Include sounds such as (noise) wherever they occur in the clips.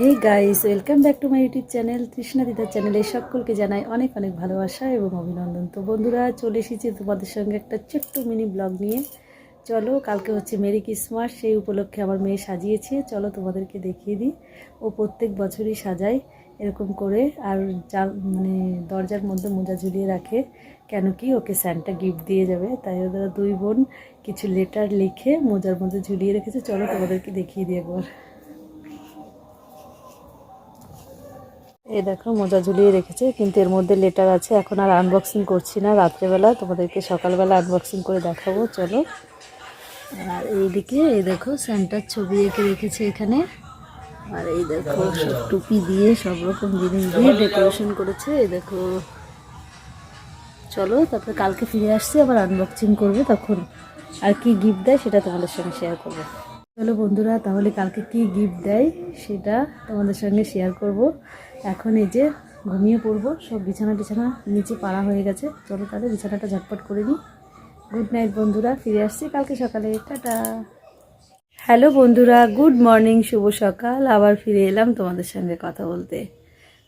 Hey guys welcome back to my YouTube channel Trishna দিদার চ্যানেলে সকলকে জানাই অনেক অনেক ভালোবাসা এবং অভিনন্দন। তো বন্ধুরা, চলে এসেছি তোমাদের সঙ্গে একটা ছোট্ট মিনি ব্লগ নিয়ে। চলো, কালকে হচ্ছে মেরি ক্রিসমাস সেই উপলক্ষে আমার মেয়ে সাজিয়েছে। চলো তোমাদেরকে দেখিয়ে দিই। ও প্রত্যেক বছরই সাজায় এরকম করে আর যা মানে দরজার মধ্যে মোজা ঝুলিয়ে রাখে। কেন কি ওকে স্যান্টা গিফট দিয়ে যাবে। তাই ওদের দুই বোন কিছু লেটার লিখে মোজার মধ্যে ঝুলিয়ে রেখেছে। চলো তোমাদেরকে দেখিয়ে দিই একবার। এই দেখো, মোজা ঝুলিয়ে রেখেছে, কিন্তু এর মধ্যে লেটার আছে। এখন আর আনবক্সিং করছি না রাত্রেবেলা, তোমাদেরকে সকালবেলা আনবক্সিং করে দেখাবো, চলো। আর এইদিকে এই দেখো স্যান্টার ছবি এঁকে রেখেছে এখানে। আর এই দেখো টুপি দিয়ে সব রকম জিনিস দিয়ে ডেকোরেশন করেছে এই দেখো। চলো, তারপরে কালকে ফিরে আসছি, আবার আনবক্সিং করবে তখন। আর কি গিফট দেয় সেটা তোমাদের সঙ্গে শেয়ার করব। চলো বন্ধুরা, তাহলে কালকে কি গিফট দেয় সেটা তোমাদের সঙ্গে শেয়ার করব। এখন এই যে ঘুমিয়ে পড়ব, সব বিছানা টিছানা নিচে পাড়া হয়ে গেছে। চলো তাহলে বিছানাটা ঝটপট করে নিই। গুড নাইট বন্ধুরা, ফিরে আসছি কালকে সকালে। টাটা। হ্যালো বন্ধুরা গুড মর্নিং শুভ সকাল। আবার ফিরে এলাম তোমাদের সঙ্গে কথা বলতে।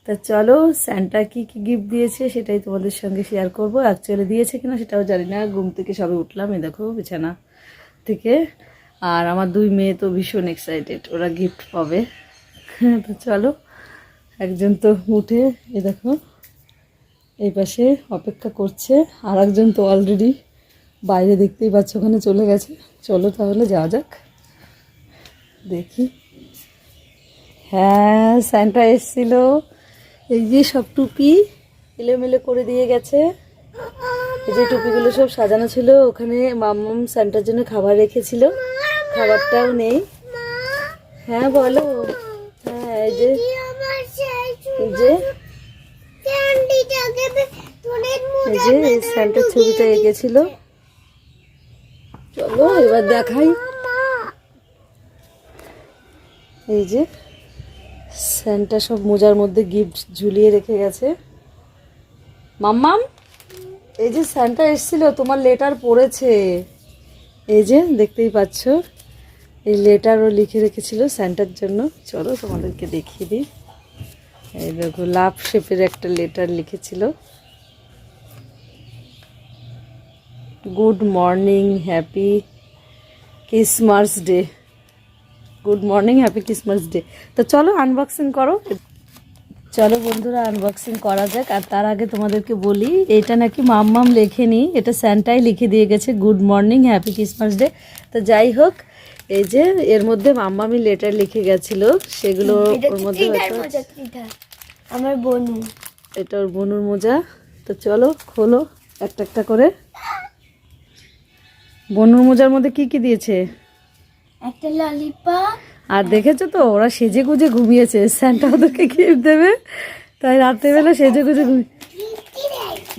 তা চলো স্যান্টা কি কি গিফট দিয়েছে সেটাই তোমাদের সঙ্গে শেয়ার করব। অ্যাকচুয়ালি দিয়েছে কিনা সেটাও জানি না। ঘুম থেকে সবে উঠলাম এ দেখো, বিছানা থেকে। আর আমার দুই মেয়ে তো ভীষণ এক্সাইটেড ওরা গিফট পাবে। (laughs) তো চলো একজন তো উঠে, এ দেখো, এই পাশে অপেক্ষা করছে আর একজন তো অলরেডি বাইরে দেখতেই পাচ্ছ, ওখানে চলে গেছে। চলো তাহলে যাওয়া যাক, দেখি। হ্যাঁ স্যান্টা এসছিল। এই যে সব টুপি এলোমেলো করে দিয়ে গেছে। এই যে টুপিগুলো সব সাজানো ছিল, ওখানে মাম্মাম স্যান্টার জন্য খাবার রেখেছিল। খাবারটাও নেই। হ্যাঁ বলো। হ্যাঁ এই যে যে এই যে এই স্যান্টার ছবিটা এঁকেছিল। চলো এবার দেখাই। এই যে স্যান্টা সব মোজার মধ্যে গিফট ঝুলিয়ে রেখে গেছে। মাম্মাম এই যে স্যান্টা এসেছিল তোমার লেটার পড়েছে। এই যে দেখতেই পাচ্ছ এই লেটারও লিখে রেখেছিল স্যান্টার জন্য। চলো তোমাদেরকে দেখিয়ে দিই। এই দেখো, লাভ শেপের একটা লেটার লিখেছিল। Good morning happy Christmas day good morning happy Christmas day তো চলো আনবক্সিং করো। চলো বন্ধুরা আনবক্সিং করা যাক। আর তার আগে তোমাদেরকে বলি, এটা নাকি মাম্মাম লেখেনি, এটা স্যান্টাই লিখে দিয়ে গেছে good morning happy Christmas day তো যাই হোক এই যে এর মধ্যে মাম্মামি লেটার লিখে গেছিল সেগুলো ওর মধ্যে আমার বনু। এটা ওর বনুর মোজা। তো চলো খোলো একটা একটা করে। বনুর মোজার মধ্যে কি কি দিয়েছে? একটা ললিপপ আর দেখেছ তো ওরা সেজে গুজে ঘুমিয়েছে। স্যান্টা ওদেরকে গিফট দেবে। তাই রাত্রেবেলা সেজে গুজে ঘুমিয়ে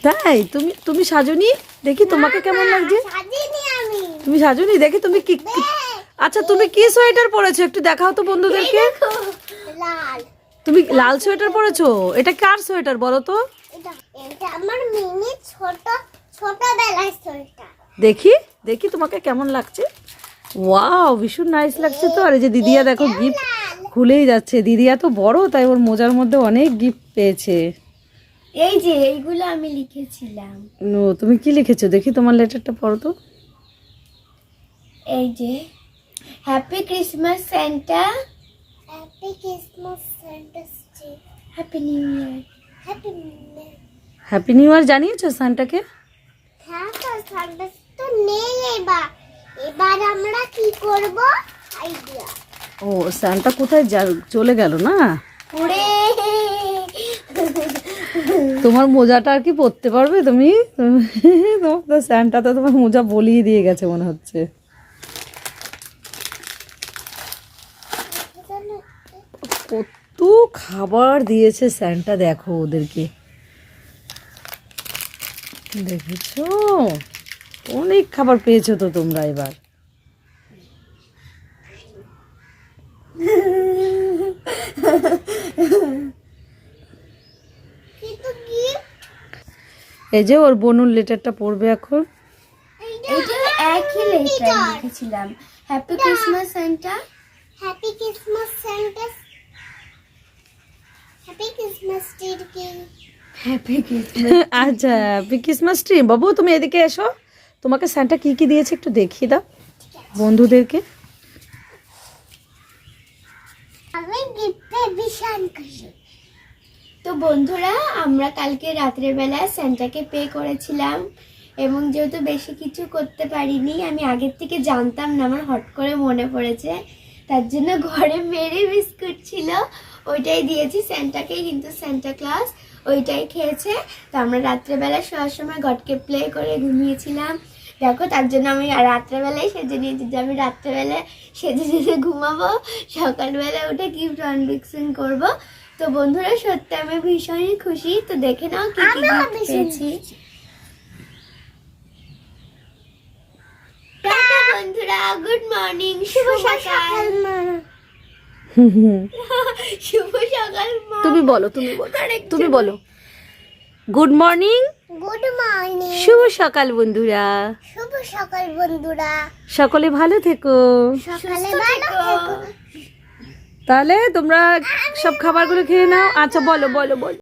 তাই তুমি তুমি সাজনি? দেখি তোমাকে কেমন লাগছে। আমি। তুমি সাজনি? দেখি তুমি কি কি- আচ্ছা তুমি কি সোয়েটার পরেছো? একটু দেখাও তো বন্ধুদেরকে। লাল। তুমি লাল সোয়েটার পরেছো? এটা কার সোয়েটার বলো তো? এটা এটা আমার মিনি ছোট ছোটবেলার সোয়েটার। দেখি দেখি তোমাকে কেমন লাগছে। ওয়াও ভীষণ নাইস লাগছে তো। আর এই যে দিদিয়া দেখো গিফট খুলেই যাচ্ছে। দিদিয়া তো বড় তাই ওর মোজার মধ্যে অনেক গিফট পেয়েছে। এই যে এইগুলো আমি লিখেছিলাম। ও তুমি কি লিখেছো? দেখি তোমার লেটারটা পড়ো তো। এই যে happy Christmas Santa happy Christmas Santa happy new year happy new year happy new year জানিয়েছো সানটাকে হ্যাঁ তো সানটা তো নেই এবার। এবার আমরা কি করব? আইডিয়া ও সানটা কোথায় যা- চলে গেল না? উড়ে তোমার মোজাটা আর কি পরতে পারবে তুমি? তোমার তো স্যান্টা তো তোমার মোজা বলিয়ে দিয়ে গেছে মনে হচ্ছে। খাবার দিয়েছে স্যান্টা দেখো ওদেরকে। দেখেছ? অনেক খাবার পেয়েছ তো তোমরা এবার। এই যে ওর বনুর লেটারটা পড়বে এখন। একই লেটার লিখেছিলাম। Happy Christmas Santa happy Christmas কি হ্যাপি ক্রিসমাস আচ্ছা ট্রি বাবু তুমি এদিকে এসো। তোমাকে স্যান্টা কি কি দিয়েছে একটু দেখিয়ে দাও বন্ধুদেরকে। আমি গিফটে ভীষণ খুশি তো বন্ধুরা আমরা কালকে রাত্রেবেলা স্যান্টাকে পে করেছিলাম এবং যেহেতু বেশি কিছু করতে পারিনি আমি আগের থেকে জানতাম না আমার হট করে মনে পড়েছে। তার জন্য ঘরে মেরি বিস্কুট ছিল। ওইটাই দিয়েছি স্যান্টাকে কিন্তু স্যান্টা ক্লাস ওইটাই খেয়েছে। তো আমরা রাত্রেবেলা শোয়ার সময় গটকে প্লে করে ঘুমিয়েছিলাম। দেখো তার জন্য আমি আর রাত্রেবেলায় সেজে নিয়েছি যে আমি রাত্রেবেলায় সেজে সেজে ঘুমাবো সকালবেলা উঠে গিফট আনবক্সিং করব। তো বন্ধুরা সত্যি আমি ভীষণই খুশি। তো দেখে নাও কি কি পেয়েছি। বন্ধুরা গুড মর্নিং শুভ সকাল। (laughs) শুভ সকাল মা। তুমি বলো তুমি বলো তুমি বলো। গুড মর্নিং গুড মর্নিং শুভ সকাল বন্ধুরা। শুভ সকাল বন্ধুরা। সকলে ভালো থেকো। সকালে ভালো থেকো। তাহলে তোমরা সব খাবারগুলো খেয়ে নাও। আচ্ছা বলো বলো বলো।